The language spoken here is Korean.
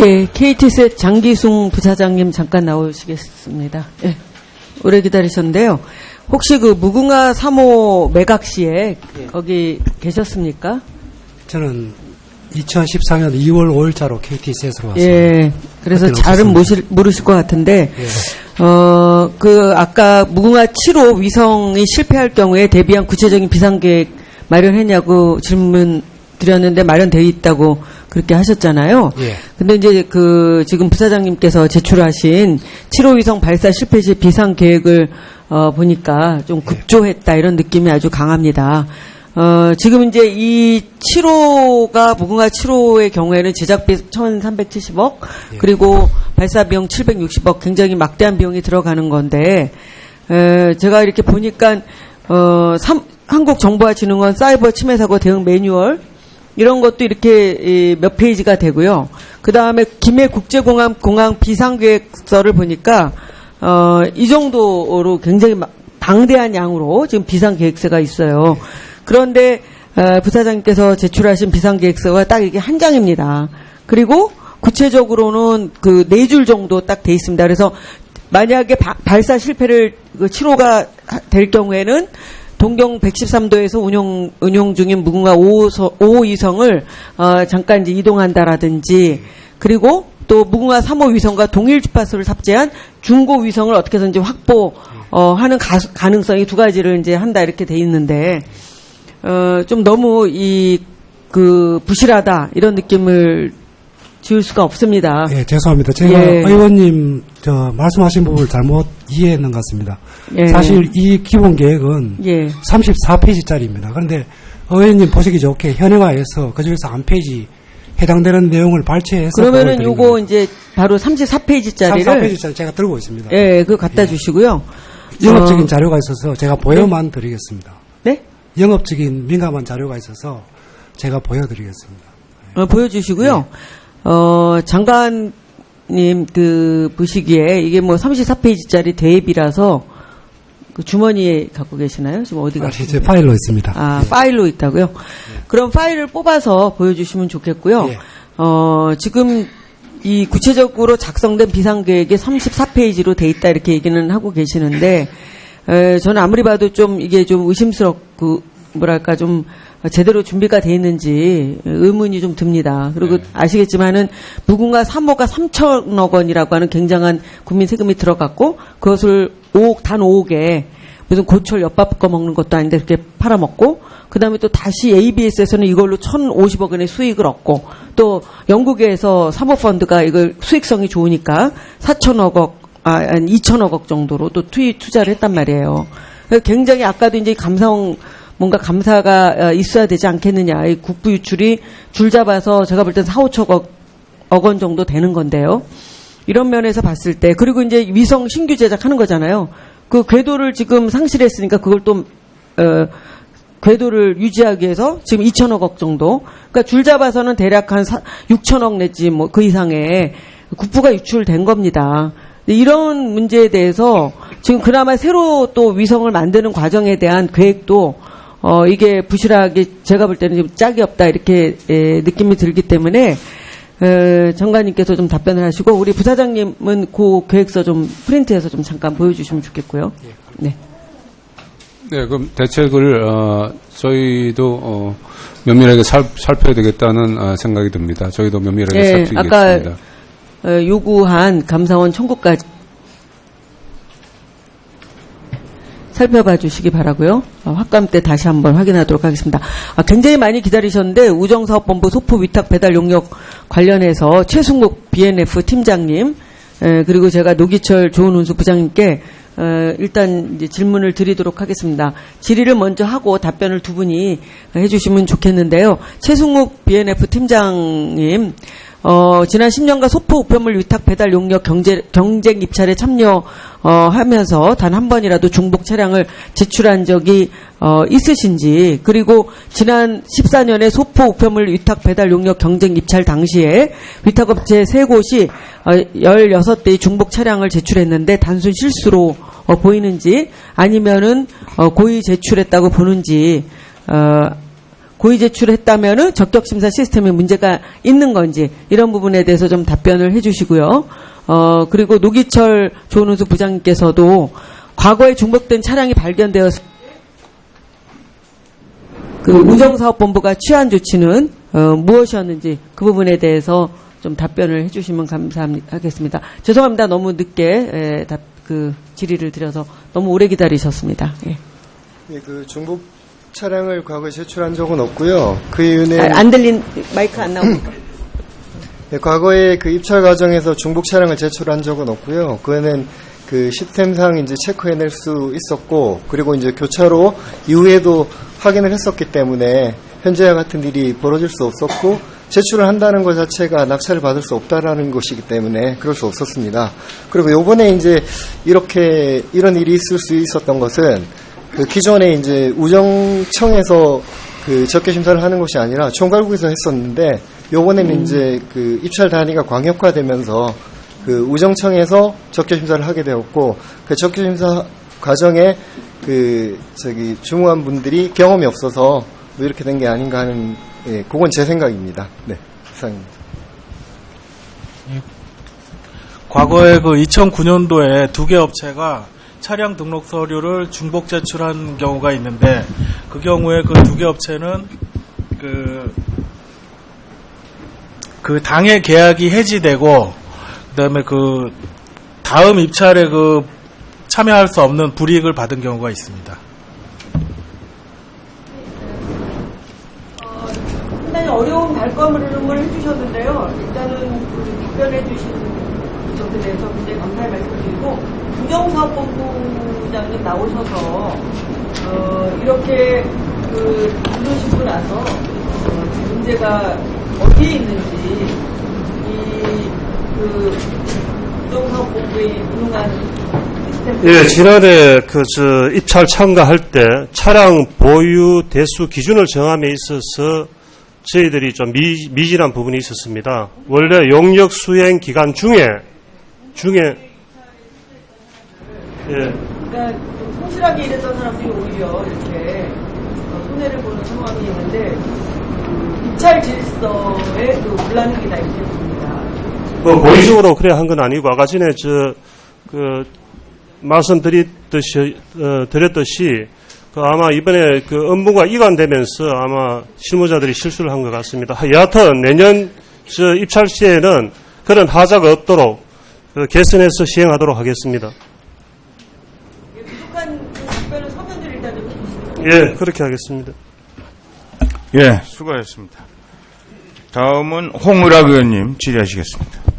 예, KT셋 장기숭 부사장님 잠깐 나오시겠습니다. 예, 오래 기다리셨는데요. 혹시 그 무궁화 3호 매각 시에 거기 계셨습니까? 저는 2014년 2월 5일자로 KTCS로 왔습니다. 예, 그래서 잘은. 모실, 모르실 것 같은데, 예. 어, 그, 아까 무궁화 7호 위성이 실패할 경우에 대비한 구체적인 비상계획 마련했냐고 질문 드렸는데 마련되어 있다고 그렇게 하셨잖아요. 예. 근데 이제 그 지금 부사장님께서 제출하신 7호 위성 발사 실패 시 비상 계획을 어 보니까 좀 급조했다 이런 느낌이 아주 강합니다. 어 지금 이제 이 7호가 무궁화 7호의 경우에는 제작비 1,370억 그리고 발사 비용 760억 굉장히 막대한 비용이 들어가는 건데 에, 제가 이렇게 보니까 어 삼- 한국정보화진흥원 사이버 침해 사고 대응 매뉴얼 이런 것도 이렇게 이, 몇 페이지가 되고요. 그 다음에 김해 국제공항 공항 비상계획서를 보니까 어, 이 정도로 굉장히 마- 방대한 양으로 지금 비상계획서가 있어요. 그런데 어, 부사장님께서 제출하신 비상계획서가 딱 이게 한 장입니다. 그리고 구체적으로는 그 네 줄 정도 딱 돼 있습니다. 그래서 만약에 바- 발사 실패를 그 7호가 될 경우에는 동경 113도에서 운용 운용 중인 무궁화 5호, 5호 위성을 어, 잠깐 이제 이동한다라든지 그리고 또 무궁화 3호 위성과 동일 주파수를 탑재한 중고 위성을 어떻게든지 확보 어, 하는 가, 가능성이 두 가지를 이제 한다 이렇게 돼 있는데 어, 좀 너무 이 그 부실하다 이런 느낌을 지울 수가 없습니다. 예, 죄송합니다. 제가 예. 의원님 저 말씀하신 부분을 잘못 이해했는 것 같습니다. 예. 사실 이 기본 계획은 예. 34페이지짜리입니다. 그런데 의원님 보시기 좋게 현행화해서 그중에서 한 페이지 해당되는 내용을 발췌해서 그러면은 요거 이제 바로 34페이지짜리를 34페이지짜리 제가 들고 있습니다. 예, 그거 갖다 주시고요. 영업적인 어, 자료가 있어서 제가 보여만 드리겠습니다. 네? 영업적인 민감한 자료가 있어서 제가 보여드리겠습니다. 어, 보여주시고요. 어, 장관님 그 보시기에 이게 뭐 34페이지짜리 대입이라서 그 주머니에 갖고 계시나요? 지금 어디 아, 가시나요? 제 파일로 있습니다. 아, 파일로 있다고요? 그럼 파일을 뽑아서 보여주시면 좋겠고요. 예. 어, 지금 이 구체적으로 작성된 비상계획이 34페이지로 돼 있다 이렇게 얘기는 하고 계시는데, 에, 저는 아무리 봐도 좀 이게 좀 의심스럽고, 뭐랄까 좀 제대로 준비가 돼 있는지 의문이 좀 듭니다. 그리고 아시겠지만은 무궁화 3호가 3천억 원이라고 하는 굉장한 국민 세금이 들어갔고, 그것을 5억, 단 5억에 무슨 고철 엿밥 거 먹는 것도 아닌데 그렇게 팔아먹고 그 다음에 또 다시 ABS에서는 이걸로 1,050억 원의 수익을 얻고 또 영국에서 사모펀드가 이걸 수익성이 좋으니까 4천억 억, 아, 아니 2천억 억 정도로 또 투입 투자를 했단 말이에요. 굉장히 아까도 이제 감성 뭔가 감사가 어, 있어야 되지 않겠느냐. 이 국부 유출이 줄 잡아서 제가 볼 땐 4, 5천 억, 억원 정도 되는 건데요. 이런 면에서 봤을 때 그리고 이제 위성 신규 제작하는 거잖아요. 그 궤도를 지금 상실했으니까 그걸 또 어, 궤도를 유지하기 위해서 지금 2천억 억 정도. 그러니까 줄 잡아서는 대략 한 6천억 내지 뭐 그 이상의 국부가 유출된 겁니다. 이런 문제에 대해서 지금 그나마 새로 또 위성을 만드는 과정에 대한 계획도 어 이게 부실하게 제가 볼 때는 좀 짝이 없다 이렇게 에, 느낌이 들기 때문에 에, 장관님께서 좀 답변을 하시고 우리 부사장님은 그 계획서 좀 프린트해서 좀 잠깐 보여주시면 좋겠고요. 네. 네, 그럼 대책을 어, 저희도 어, 면밀하게 살, 살펴야 되겠다는 어, 생각이 듭니다. 저희도 면밀하게 예, 살피겠습니다. 아까 어, 요구한 감사원 청구까지 살펴봐 주시기 바라고요. 어, 확감 때 다시 한번 확인하도록 하겠습니다. 아, 굉장히 많이 기다리셨는데 우정사업본부 소포 위탁 배달 용역 관련해서 최승국 BNF 팀장님 에, 그리고 제가 노기철 좋은운수 부장님께 어, 일단 질문을 드리도록 하겠습니다. 질의를 먼저 하고 답변을 두 분이 해주시면 좋겠는데요. 최승욱 BNF 팀장님, 어, 지난 10년간 소포 우편물 위탁 배달 용역 경제, 경쟁 입찰에 참여하면서 단한 번이라도 중복 차량을 제출한 적이 어, 있으신지 그리고 지난 14년에 소포 우편물 위탁 배달 용역 경쟁 입찰 당시에 위탁업체 세 곳이 어, 16대의 중복 차량을 제출했는데 단순 실수로 어, 보이는지 아니면은 어, 고의 제출했다고 보는지 어, 고의 제출했다면은 적격 심사 시스템에 문제가 있는 건지 이런 부분에 대해서 좀 답변을 해주시고요. 어 그리고 노기철 조은수 부장님께서도 과거에 중복된 차량이 발견되었을 그 우정사업본부가 취한 조치는 어, 무엇이었는지 그 부분에 대해서 좀 답변을 해주시면 감사하겠습니다. 죄송합니다. 너무 늦게 에, 답, 그 질의를 드려서 너무 오래 기다리셨습니다. 예. 예, 그 중복 차량을 과거에 제출한 적은 없고요. 그 이유는 아, 안 들린 마이크 안 나옵니까? 예, 과거에 그 입찰 과정에서 중복 차량을 제출한 적은 없고요. 그거는 그 시스템상 이제 체크해낼 수 있었고 그리고 이제 교차로 이후에도 확인을 했었기 때문에 현재와 같은 일이 벌어질 수 없었고 제출을 한다는 것 자체가 낙찰을 받을 수 없다라는 것이기 때문에 그럴 수 없었습니다. 그리고 요번에 이제 이렇게 이런 일이 있을 수 있었던 것은 그 기존에 이제 우정청에서 그 적개 심사를 하는 것이 아니라 총괄국에서 했었는데 요번에는 이제 그 입찰 단위가 광역화되면서 그 우정청에서 적개 심사를 하게 되었고 그 적개 심사 과정에 그 저기 중후한 분들이 경험이 없어서 뭐 이렇게 된 게 아닌가 하는 예, 그건 제 생각입니다. 네, 이상입니다. 과거에 그 2009년도에 두 개 업체가 차량 등록 서류를 중복 제출한 경우가 있는데 그 경우에 그 두 개 업체는 그, 그 당해 계약이 해지되고 그다음에 그 다음 입찰에 그 참여할 수 없는 불이익을 받은 경우가 있습니다. 상당히 어려운 발걸음을 해주셨는데요. 일단은 그 답변해 주신 점에 대해서 굉장히 감사의 말씀드리고 부정사업본부장님 나오셔서 어, 이렇게 그 이루시고 나서 어, 문제가 어디에 있는지 이그 운영한 시스템 예, 지난해 그 저 입찰 참가할 때 차량 보유 대수 기준을 정함에 있어서 저희들이 좀 미, 미진한 부분이 있었습니다. 원래 용역 수행 기간 중에 중에 예, 그러니까 좀 성실하게 일했던 사람들이 오히려 이렇게 어, 손해를 보는 상황이 있는데 그 입찰 질서에 그 불란하게 다 있게 봅니다. 뭐 고의적으로 그래 한 건 아니고 아까 전에 저그 말씀드렸듯이 어, 드렸듯이 그 아마 이번에 그 업무가 이관되면서 아마 실무자들이 실수를 한 것 같습니다. 하- 여하튼 내년 저 입찰 시에는 그런 하자가 없도록 그 개선해서 시행하도록 하겠습니다. 이게 부족한 그 답변을 서면으로 일단 예, 그렇게 하겠습니다. 예, 수고하셨습니다. 다음은 홍무락 의원님 질의하시겠습니다.